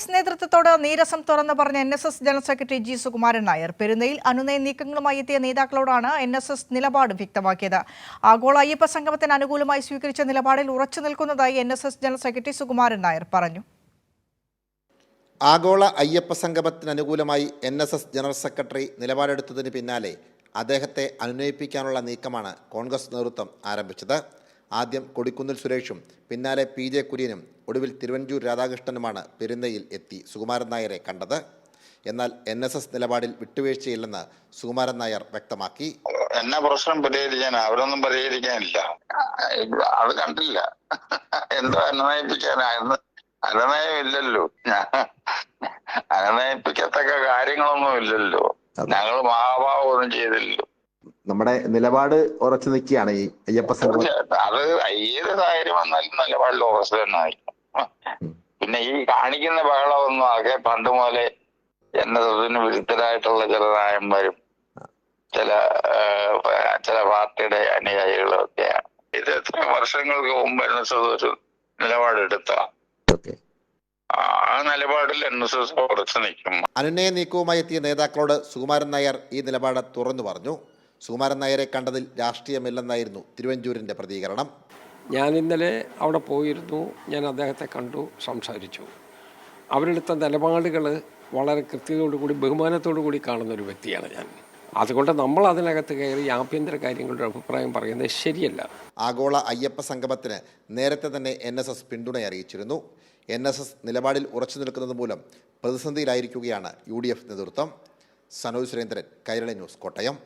S നേതൃത്വത്തോട് നീരസം തുറന്നു പറഞ്ഞ N S S general secretary G Sukumaran Nair പെരുന്നയിൽ അനുനയ നീക്കങ്ങളുമായി എത്തിയ നേതാക്കളോടാണ് എൻ എസ് എസ് നിലപാട് വ്യക്തമാക്കിയത്. ആഗോള അയ്യപ്പ സംഗമത്തിന് അനുകൂലമായി സ്വീകരിച്ച നിലപാടിൽ ഉറച്ചു നിൽക്കുന്നതായി N S S general secretary Sukumaran Nair പറഞ്ഞു. ആഗോള അയ്യപ്പ സംഗമത്തിന് അനുകൂലമായി N S S general secretary നിലപാടെടുത്തതിന് പിന്നാലെ അദ്ദേഹത്തെ അനുനയിപ്പിക്കാനുള്ള നീക്കമാണ് കോൺഗ്രസ് നേതൃത്വം ആരംഭിച്ചത്. ആദ്യം കൊടിക്കുന്നിൽ സുരേഷും പിന്നാലെ പി ജെ കുര്യനും ഒടുവിൽ തിരുവഞ്ചൂർ രാധാകൃഷ്ണനുമാണ് പെരുന്നയിൽ എത്തി സുകുമാരൻ നായരെ കണ്ടത്. എന്നാൽ എൻ എസ് എസ് നിലപാടിൽ വിട്ടുവീഴ്ചയില്ലെന്ന് സുകുമാരൻ നായർ വ്യക്തമാക്കി. എന്നാ പ്രശ്നം പരിഹരിക്കാൻ? അവരൊന്നും പരിഹരിക്കാനില്ല. അത് കണ്ടില്ല. എന്തോ അനുനയിപ്പിക്കാനായിരുന്നു അനുനയമില്ലല്ലോ അനുനയിപ്പിക്കത്തക്ക കാര്യങ്ങളൊന്നും ഇല്ലല്ലോ. ഞങ്ങൾ മഹാഭാവം ഒന്നും ചെയ്തില്ലല്ലോ. നമ്മുടെ നിലപാട് ഉറച്ചു നിൽക്കുകയാണ് ഈ അയ്യപ്പ സംഘം അത് ഏത് കാര്യം വന്നാലും നിലപാടിൽ ഉറച്ചു തന്നെ ആയിരിക്കും പിന്നെ ഈ കാണിക്കുന്ന ബഹളമൊന്നും ആകെ പണ്ട് മുതലേ എന്നതിന് വിരുദ്ധരായിട്ടുള്ള ചില നായന്മാരും ചില ചില പാർട്ടിയുടെ അനുയായികളും ഒക്കെയാണ്. ഇത് എത്ര വർഷങ്ങൾക്ക് മുമ്പ് എൻ എസ് എസ് ഒരു നിലപാടെടുത്ത ആ നിലപാടിൽ എൻ എസ് എസ് ഉറച്ചു നിൽക്കും. അനുനയ നീക്കവുമായി എത്തിയ നേതാക്കളോട് സുകുമാരൻ നായർ ഈ നിലപാട് തുറന്നു പറഞ്ഞു. സുകുമാരൻ നായരെ കണ്ടതിൽ രാഷ്ട്രീയമില്ലെന്നായിരുന്നു തിരുവഞ്ചൂരിന്റെ പ്രതികരണം. ഞാൻ ഇന്നലെ അവിടെ പോയിരുന്നു. ഞാൻ അദ്ദേഹത്തെ കണ്ടു സംസാരിച്ചു. അവരെടുത്ത നിലപാടുകൾ വളരെ കൃത്യതയോടുകൂടി ബഹുമാനത്തോടു കൂടി കാണുന്ന ഒരു വ്യക്തിയാണ് ഞാൻ. അതുകൊണ്ട് നമ്മൾ അതിനകത്ത് കയറി ആഭ്യന്തര കാര്യങ്ങളുടെ അഭിപ്രായം പറയുന്നത് ശരിയല്ല. ആഗോള അയ്യപ്പ സംഗമത്തിന് നേരത്തെ തന്നെ എൻ എസ് എസ് പിന്തുണ അറിയിച്ചിരുന്നു. എൻ എസ് എസ് നിലപാടിൽ ഉറച്ചു നിൽക്കുന്നത് മൂലം പ്രതിസന്ധിയിലായിരിക്കുകയാണ് യു ഡി എഫ് നേതൃത്വം. സനോജ് സുരേന്ദ്രൻ കൈരളി ന്യൂസ് കോട്ടയം.